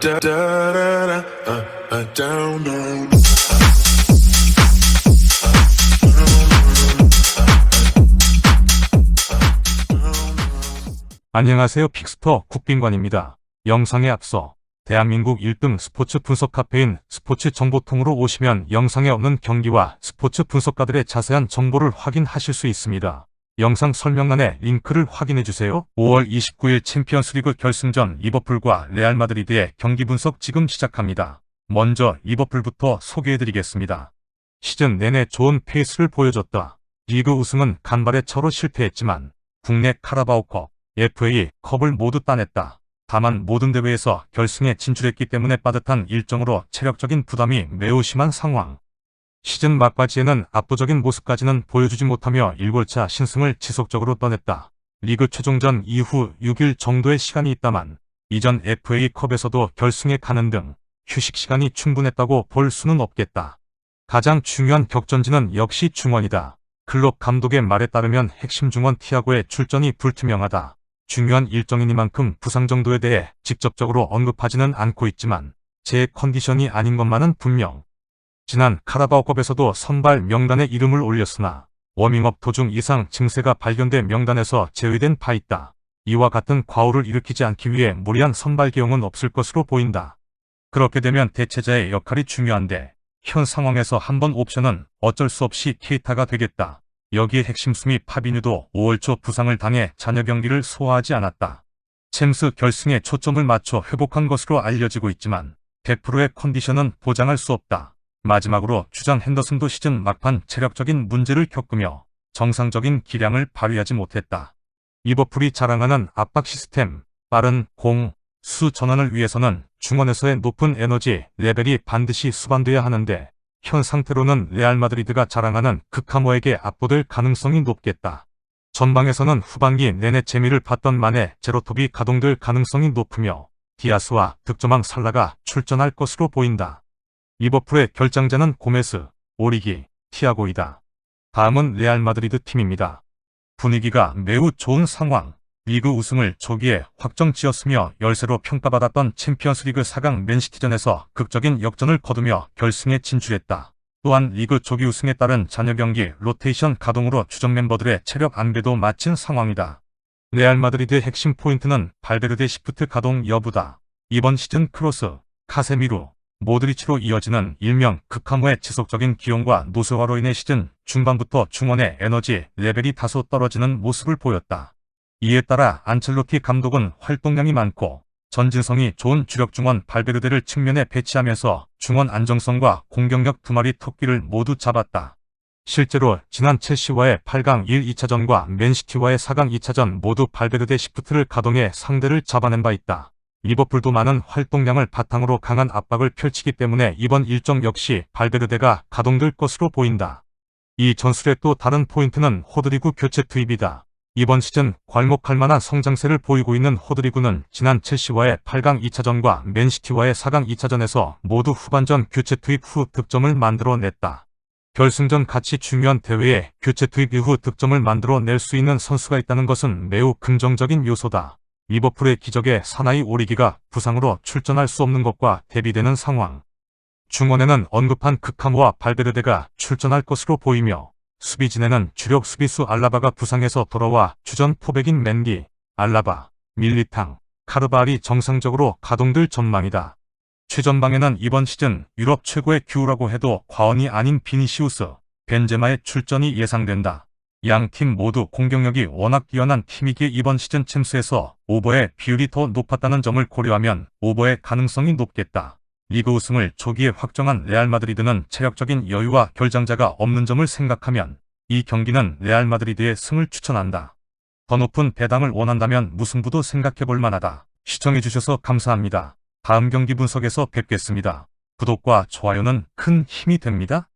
Da da da da, uh, uh, down, down. 안녕하세요. 픽스터 국빈관입니다. 영상에 앞서 대한민국 1등 스포츠 분석 카페인 스포츠 정보통으로 오시면 영상에 없는 경기와 스포츠 분석가들의 자세한 정보를 확인하실 수 있습니다. 영상 설명란에 링크를 확인해 주세요. 5월 29일 챔피언스리그 결승전 리버풀과 레알 마드리드의 경기 분석 지금 시작합니다. 먼저 리버풀부터 소개해 드리겠습니다. 시즌 내내 좋은 페이스를 보여줬다. 리그 우승은 간발의 차로 실패했지만 국내 카라바오컵, FA 컵을 모두 따냈다. 다만 모든 대회에서 결승에 진출했기 때문에 빠듯한 일정으로 체력적인 부담이 매우 심한 상황. 시즌 막바지에는 압도적인 모습까지는 보여주지 못하며 1골차 신승을 지속적으로 떠냈다. 리그 최종전 이후 6일 정도의 시간이 있다만 이전 FA컵에서도 결승에 가는 등 휴식 시간이 충분했다고 볼 수는 없겠다. 가장 중요한 격전지는 역시 중원이다. 클럽 감독의 말에 따르면 핵심 중원 티아고의 출전이 불투명하다. 중요한 일정이니만큼 부상 정도에 대해 직접적으로 언급하지는 않고 있지만 제 컨디션이 아닌 것만은 분명. 지난 카라바오컵에서도 선발 명단에 이름을 올렸으나 워밍업 도중 이상 증세가 발견돼 명단에서 제외된 바 있다. 이와 같은 과오를 일으키지 않기 위해 무리한 선발 기용은 없을 것으로 보인다. 그렇게 되면 대체자의 역할이 중요한데 현 상황에서 한 번 옵션은 어쩔 수 없이 케이타가 되겠다. 여기에 핵심 수미 파비뉴도 5월 초 부상을 당해 잔여 경기를 소화하지 않았다. 챔스 결승에 초점을 맞춰 회복한 것으로 알려지고 있지만 100%의 컨디션은 보장할 수 없다. 마지막으로 주장 핸더슨도 시즌 막판 체력적인 문제를 겪으며 정상적인 기량을 발휘하지 못했다. 리버풀이 자랑하는 압박 시스템, 빠른 공, 수 전환을 위해서는 중원에서의 높은 에너지 레벨이 반드시 수반돼야 하는데 현 상태로는 레알 마드리드가 자랑하는 극하모에게 압도될 가능성이 높겠다. 전방에서는 후반기 내내 재미를 봤던 만에 제로톱이 가동될 가능성이 높으며 디아스와 득점왕 살라가 출전할 것으로 보인다. 리버풀의 결장자는 고메스, 오리기, 티아고이다. 다음은 레알 마드리드 팀입니다. 분위기가 매우 좋은 상황. 리그 우승을 초기에 확정 지었으며 열세로 평가받았던 챔피언스리그 4강 맨시티전에서 극적인 역전을 거두며 결승에 진출했다. 또한 리그 초기 우승에 따른 잔여 경기 로테이션 가동으로 주전 멤버들의 체력 안배도 마친 상황이다. 레알 마드리드의 핵심 포인트는 발베르데 시프트 가동 여부다. 이번 시즌 크로스, 카세미루, 모드리치로 이어지는 일명 극하무의 지속적인 기용과 노쇠화로 인해 시즌 중반부터 중원의 에너지 레벨이 다소 떨어지는 모습을 보였다. 이에 따라 안첼로티 감독은 활동량이 많고 전진성이 좋은 주력 중원 발베르데를 측면에 배치하면서 중원 안정성과 공격력 두 마리 토끼를 모두 잡았다. 실제로 지난 첼시와의 8강 1, 2차전과 맨시티와의 4강 2차전 모두 발베르데 시프트를 가동해 상대를 잡아낸 바 있다. 리버풀도 많은 활동량을 바탕으로 강한 압박을 펼치기 때문에 이번 일정 역시 발베르데가 가동될 것으로 보인다. 이 전술의 또 다른 포인트는 호드리구 교체 투입이다. 이번 시즌 괄목할 만한 성장세를 보이고 있는 호드리구는 지난 첼시와의 8강 2차전과 맨시티와의 4강 2차전에서 모두 후반전 교체 투입 후 득점을 만들어냈다. 결승전 같이 중요한 대회에 교체 투입 이후 득점을 만들어낼 수 있는 선수가 있다는 것은 매우 긍정적인 요소다. 리버풀의 기적의 사나이 오리기가 부상으로 출전할 수 없는 것과 대비되는 상황. 중원에는 언급한 극하모와 발베르데가 출전할 것으로 보이며 수비진에는 주력 수비수 알라바가 부상해서 돌아와 주전 포백인 맨디, 알라바, 밀리탕, 카르발이 정상적으로 가동될 전망이다. 최전방에는 이번 시즌 유럽 최고의 큐라고 해도 과언이 아닌 비니시우스, 벤제마의 출전이 예상된다. 양 팀 모두 공격력이 워낙 뛰어난 팀이기에 이번 시즌 챔스에서 오버의 비율이 더 높았다는 점을 고려하면 오버의 가능성이 높겠다. 리그 우승을 초기에 확정한 레알 마드리드는 체력적인 여유와 결장자가 없는 점을 생각하면 이 경기는 레알 마드리드의 승을 추천한다. 더 높은 배당을 원한다면 무승부도 생각해 볼 만하다. 시청해주셔서 감사합니다. 다음 경기 분석에서 뵙겠습니다. 구독과 좋아요는 큰 힘이 됩니다.